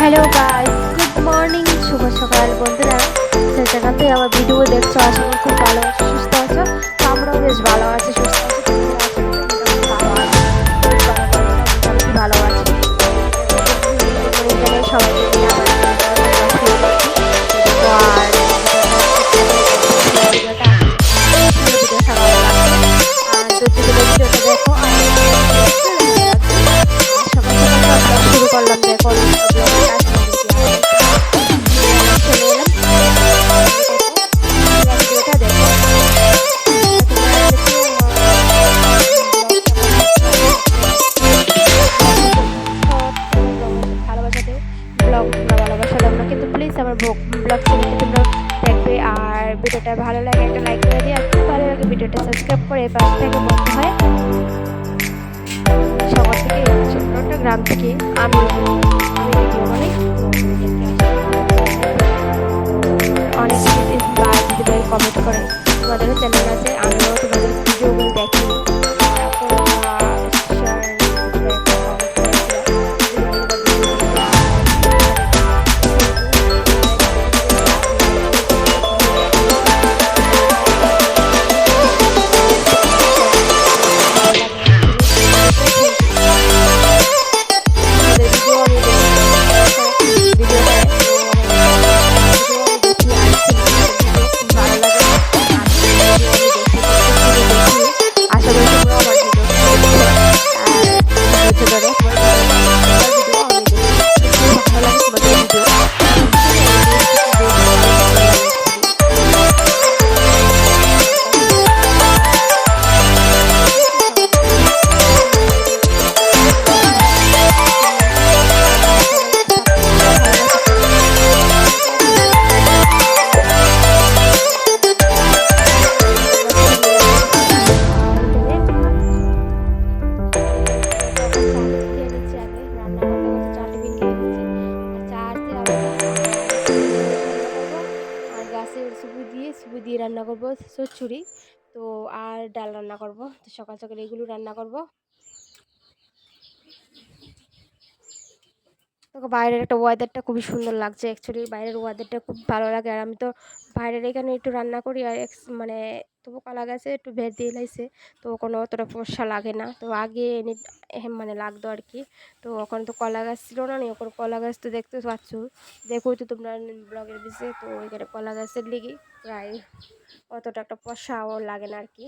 Hello guys good morning শুভ সকাল, বন্ধুরা। যে যেখান থেকে আমার ভিডিও দেখছ, আশা করি খুব ভালো আছো, সুস্থ আছো। আমরাও বেশ ভালো আছি, সুস্থ আছি ভালো আছি। মোটামুটি সাবস্ক্রাইব পাশ থেকে বন্ধ হয় শহর থেকে ছোট্ট গ্রাম থেকে আমি চচ্চড়ি তো আর ডাল রান্না করব। তো সকাল সকাল এগুলো রান্না করব। তোকে বাইরের একটা ওয়েদারটা খুবই সুন্দর লাগছে অ্যাকচুয়ালি বাইরের ওয়েদারটা খুব ভালো লাগে। আর আমি তো বাইরের এখানে একটু রান্না করি আর মানে তবু কলা গাছে একটু ভেজ দিয়ে লাইছে, তো কোনো অতটা ফর্সা লাগে না। তো আগে এনে মানে লাগতো আর কি। তো ওখানে তো কলা গাছ ছিল না ওখানে কলা গাছ তো দেখতে পাচ্ছ। দেখো তো তোমরা ব্লগের বিষয়ে তো ওইখানে কলা গাছের লেগে প্রায় অতটা একটা পয়সাও লাগে না আর কি।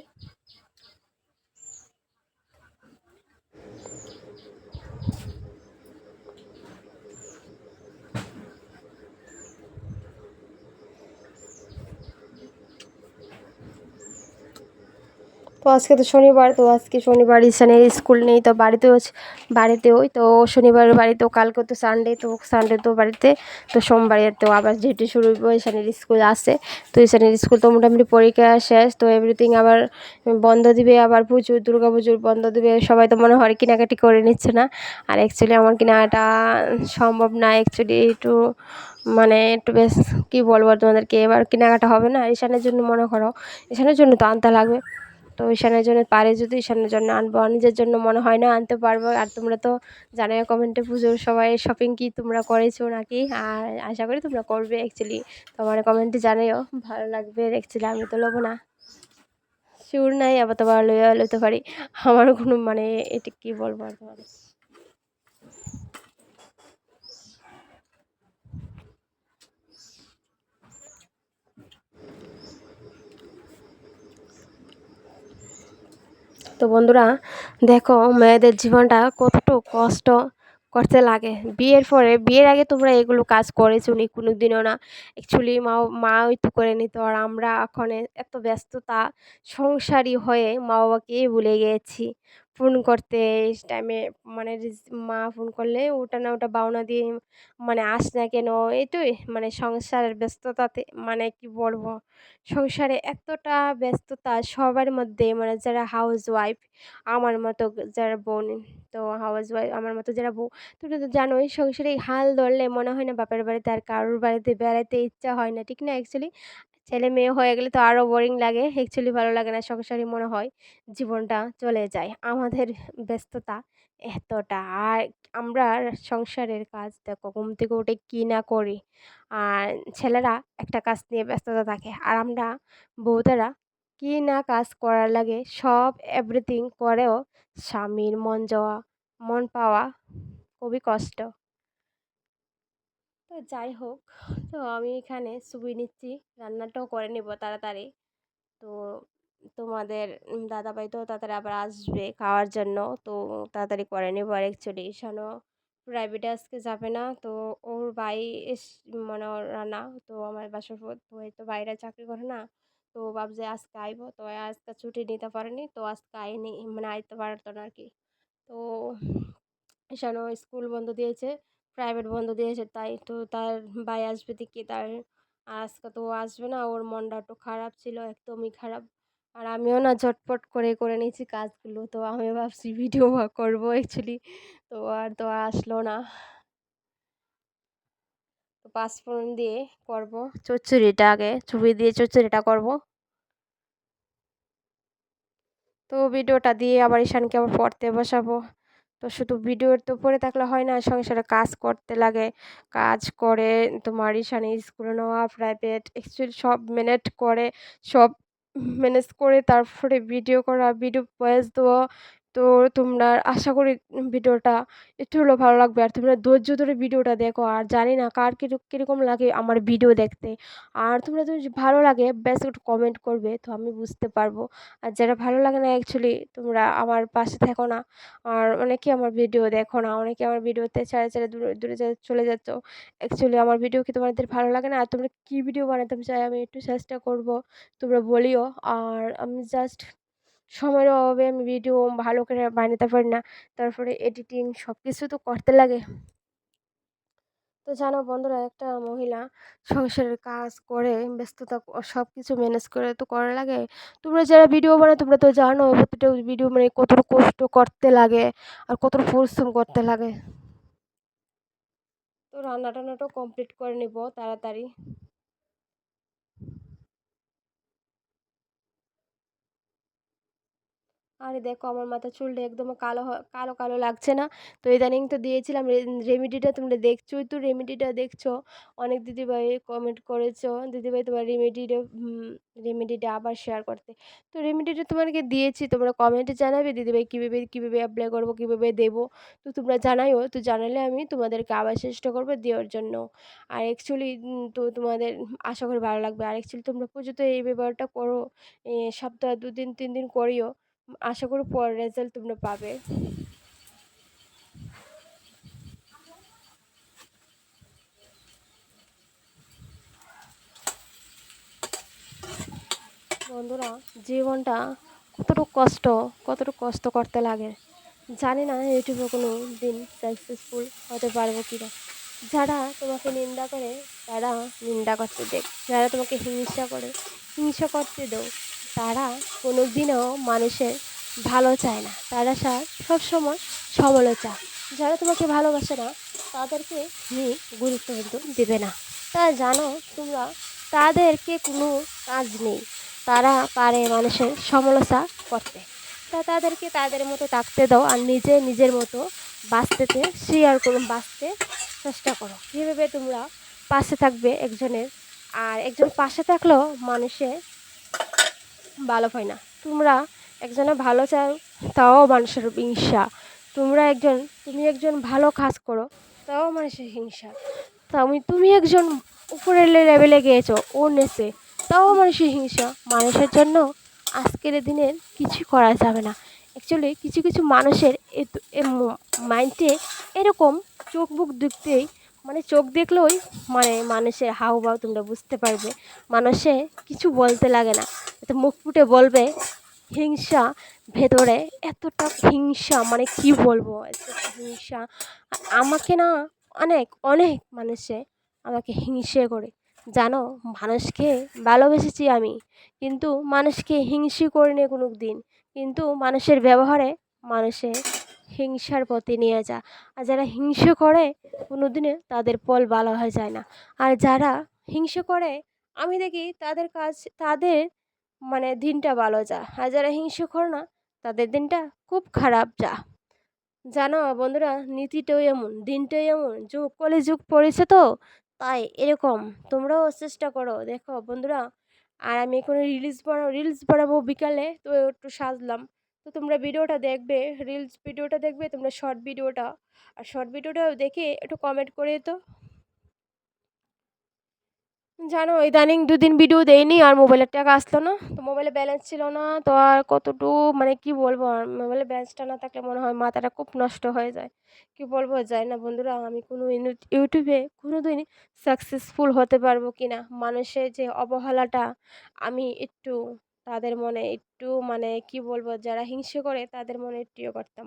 তো আজকে তো শনিবার, তো আজকে শনিবার ইসানের স্কুল নেই, তো বাড়িতেও বাড়িতেও তো শনিবার বাড়িতেও কালকে তো সানডে তো সানডে তো বাড়িতে, তো সোমবারে তো আবার যেটি শুরু হইব ইসানের স্কুল আসে তো ইসানের স্কুল তো মোটামুটি পরীক্ষা শেষ, তো এভরিথিং আবার বন্ধ দিবে, আবার পুজো দুর্গা পুজোর বন্ধ দিবে, সবাই তো মনে হয় কেনাকাটি করে নিচ্ছে না, আর অ্যাকচুয়ালি আমার কেনাকাটা সম্ভব না অ্যাকচুয়ালি একটু মানে একটু বেশ, কী বলব তোমাদেরকে, এবার কেনাকাটা হবে না ঈশানের জন্য মনে করো, ঈশানের জন্য তো আনতে লাগবে তো ঈশানের জন্য পারে যদি ঈশানের জন্য আনব। নিজের জন্য মনে হয় না আনতে পারব। আর তোমরা তো জানো কমেন্টে পুজোর সবাই শপিং কি তোমরা করেছ নাকি? আর আশা করি তোমরা করবে অ্যাকচুয়ালি তোমার কমেন্টে জানাইও, ভালো লাগবে অ্যাকচুয়ালি আমি তো লোবো না। শিওর নাই, আবার তোমার লইয়া লইতে পারি। আমার কোনো মানে এটা কি বলব আর তোমার? তো বন্ধুরা, দেখো মেয়েদের জীবনটা কতটুকু কষ্ট করতে লাগে। বিয়ের পরে, বিয়ের আগে তোমরা এগুলো কাজ করেছ নি কোনো দিনও না। অ্যাকচুয়ালি মা মা তো করে নিত আর আমরা এখন এত ব্যস্ততা সংসারী হয়ে মা বাবাকেই ভুলে গিয়েছি। ফোন করতে এই টাইমে মানে মা ফোন করলে ওটা না ওটা বাউনা দিয়ে মানে আস না কেন? এটাই মানে সংসারের ব্যস্ততাতে মানে কি বলব? সংসারে এতটা ব্যস্ততা সবার মধ্যে মানে যারা হাউস ওয়াইফ আমার মতো যারা বোন, তো হাউস ওয়াইফ আমার মতো যারা বউ তুমি তো জানোই সংসারে হাল ধরলে মনে হয় না বাপের বাড়িতে আর কারোর বাড়িতে বেড়াতে ইচ্ছা হয় না, ঠিক না অ্যাকচুয়ালি ছেলে মেয়ে হয়ে গেলে তো আরও বোরিং লাগে। অ্যাকচুয়ালি ভালো লাগে না, সংসারই মনে হয় জীবনটা চলে যায়। আমাদের ব্যস্ততা এতটা। আর আমরা সংসারের কাজ দেখো, ঘুম থেকে উঠে কী না করি? আর ছেলেরা একটা কাজ নিয়ে ব্যস্ততা থাকে। আর আমরা বউদেরা কী না কাজ করার লাগে, সব এভরিথিং করেও স্বামীর মন যাওয়া, মন পাওয়া খুবই কষ্ট। তো যাই হোক, তো আমি এখানে ছবি নিচ্ছি। রান্নাটাও করে নেব তাড়াতাড়ি। তো তোমাদের দাদাভাই তো তাড়াতাড়ি আবার আসবে খাওয়ার জন্য। তো তাড়াতাড়ি করে নেব আর অ্যাকচুয়ালি ঈশানও প্রাইভেটে আজকে যাবে না। তো ওর ভাই এস মানে ওর রান্না, তো আমার বাসার তো এই তো বাইরে চাকরি করে না। তো ভাবছে আজকে আইব। তো আজকে ছুটি নিতে পারেনি। তো আজকে আইনি মানে আইতে পারতো না আর কি তো ঈশানও স্কুল বন্ধ দিয়েছে। প্রাইভেট বন্ধ দিয়েছে, তাই তো তার ভাই আসবে দেখি, তার আজকে তো আসবে না, ওর মনটা একটু খারাপ ছিল, একদমই খারাপ। আর আমিও না ঝটপট করে করে নিয়েছি কাজগুলো, তো আমি ভাবছি ভিডিও করব অ্যাকচুয়ালি তো আর তো আসলো না। তো পাঁচফোড়ন দিয়ে করব। চচ্চড়িটা আগে চুবি দিয়ে চচ্চড়িটা করব। তো ভিডিওটা দিয়ে আবার ঈশানকে আবার পড়তে বসাবো। তো শুধু ভিডিওর তো পড়ে থাকলে হয় না, সংসারে কাজ করতে লাগে। কাজ করে তোমার ইশানি স্কুলে নেওয়া প্রাইভেট অ্যাকচুয়ালি সব ম্যানেজ করে, সব ম্যানেজ করে তারপরে ভিডিও করা ভিডিও ভয়েস দেওয়া তো তোমরা আশা করি ভিডিওটা একটু হলেও ভালো লাগবে। আর তোমরা ধৈর্য ধরে ভিডিওটা দেখো। আর জানি না কার কীরকম লাগে আমার ভিডিও দেখতে। আর তোমরা যদি ভালো লাগে ব্যাস একটু কমেন্ট করবে, তো আমি বুঝতে পারব। আর যারা ভালো লাগে না অ্যাকচুয়ালি তোমরা আমার পাশে থাকো না। আর অনেকে আমার ভিডিও দেখো না। অনেকে আমার ভিডিওতে ছেড়ে ছেড়ে দূরে দূরে চলে যাচ্ছ। অ্যাকচুয়ালি আমার ভিডিও কি তোমাদের ভালো লাগে না? আর তোমরা কী ভিডিও বানাতে চাই আমি একটু চেষ্টা করব। তোমরা বলিও। আর আমি জাস্ট সময়ের অভাবে আমি ভিডিও ভালো করে বানাতে পারি না। তারপরে এডিটিং সব কিছু তো করতে লাগে। তো জানো বন্ধুরা, একটা মহিলা সংসারের কাজ করে, ব্যস্ততা সব কিছু ম্যানেজ করে তো করা লাগে। তোমরা যারা ভিডিও বানাও, তোমরা তো জানো প্রতিটা ভিডিও মানে কতটা কষ্ট করতে লাগে আর কতটা পরিশ্রম করতে লাগে। তো রান্না টান্নাটাও কমপ্লিট করে নিব তাড়াতাড়ি। আরে দেখো আমার মাথার চুলটা একদম কালো কালো কালো লাগছে না। তো ইদানিং তো দিয়েছিলাম রেমেডিটা, তোমরা দেখছোই তো রেমেডিটা দেখছ। অনেক দিদিভাই কমেন্ট করেছ, দিদিভাই তোমার রেমেডিটা রেমেডিটা আবার শেয়ার করতে। তো রেমেডিটা তোমাকে দিয়েছি, তোমরা কমেন্টে জানাবে দিদিভাই কীভাবে কীভাবে অ্যাপ্লাই করব, কীভাবে দেবো। তো তোমরা জানাইও, তো জানালে আমি তোমাদেরকে আবার চেষ্টা করব দেওয়ার জন্য। আর অ্যাকচুয়ালি তো তোমাদের আশা করি ভালো লাগবে। আর অ্যাকচুয়ালি তোমরা পুজোতে এই ব্যবহারটা করো সপ্তাহ দুদিন, তিন দিন করিও। আশা করি পরের রেজাল্ট তোমরা পাবে। বন্ধুরা, জীবনটা কতটুকু কষ্ট কতটুকু কষ্ট করতে লাগে, জানি না ইউটিউবে কোনো দিন সাকসেসফুল হতে পারব কি না যারা তোমাকে নিন্দা করে, তারা নিন্দা করতে দেখ, যারা তোমাকে হিংসা করে, হিংসা করতে দেও, তারা কোনো দিনও মানুষের ভালো চায় না। তারা সার সবসময় সমালোচনা যারা তোমাকে ভালোবাসে না, তাদেরকে তুমি গুরুত্ব কিন্তু দেবে না। তা জানো তোমরা তাদেরকে কোনো কাজ নেই। তারা পারে মানুষের সমালোচনা করতে। তা তাদেরকে তাদের মতো থাকতে দাও আর নিজে নিজের মতো বাঁচতেতে শেয়ার করুন বাঁচতে চেষ্টা করো। কীভাবে তোমরা পাশে থাকবে একজনের, আর একজন পাশে থাকলেও মানুষের ভালো হয় না। তোমরা একজনের ভালো চাও তাও মানুষের হিংসা। তোমরা একজন, তুমি একজন ভালো কাজ করো, তাও মানুষের হিংসা। তা আমি, তুমি একজন উপরের লেভেলে গিয়েছো, ও নেছে তাও মানুষের হিংসা। মানুষের জন্য আজকের দিনের কিছু করা যাবে না। অ্যাকচুয়ালি কিছু কিছু মানুষের মাইন্ডে এরকম চোখ বুক দেখতেই মানে চোখ দেখলেই মানে মানুষের হাউভাউ তোমরা বুঝতে পারবে। মানুষে কিছু বলতে লাগে না। মুখ ফুটে বলবে হিংসা ভেতরে এতটা হিংসা মানে কি বলব? এতটা হিংসা। আমাকে না অনেক অনেক মানুষে আমাকে হিংসে করে। জানো, মানুষকে ভালোবেসেছি আমি। কিন্তু মানুষকে হিংসি করিনি কোনো দিন কিন্তু মানুষের ব্যবহারে মানুষে হিংসার পথে নিয়ে যা আর যারা হিংসে করে কোনো দিনে তাদের ফল ভালো হয়ে যায় না। আর যারা হিংসে করে, আমি দেখি তাদের কাজ, তাদের মানে দিনটা ভালো যা। আর যারা হিংসে না, তাদের দিনটা খুব খারাপ যা। জানো বন্ধুরা, নীতিটাও এমন, দিনটাও এমন, যুগ কলে যুগ পড়েছে তো, তাই এরকম। তোমরাও চেষ্টা করো, দেখো বন্ধুরা। আর আমি এখন রিলস বানাবো রিলস বানাবো বিকালে, তো একটু সাজলাম। তো তোমরা ভিডিওটা দেখবে রিলস ভিডিওটা দেখবে, তোমরা শর্ট ভিডিওটা। আর শর্ট ভিডিওটা দেখে একটু কমেন্ট করে তো। জানো, ইদানিং দুদিন ভিডিও দেয়নি আর মোবাইলের টাকা আসলো না। তো মোবাইলে ব্যালেন্স ছিল না, তো আর কতটুকু মানে কি বলব, আর মোবাইলে ব্যালেন্সটা না থাকলে মনে হয় মাথাটা খুব নষ্ট হয়ে যায়। কি বলব যায় না বন্ধুরা, আমি কোনো ইউটিউবে কোনো দিনই সাকসেসফুল হতে পারব কি না মানুষের যে অবহেলাটা, আমি একটু তাদের মনে একটু মানে কি বলব, যারা হিংসে করে, তাদের মনে একটু ইয়ে করতাম।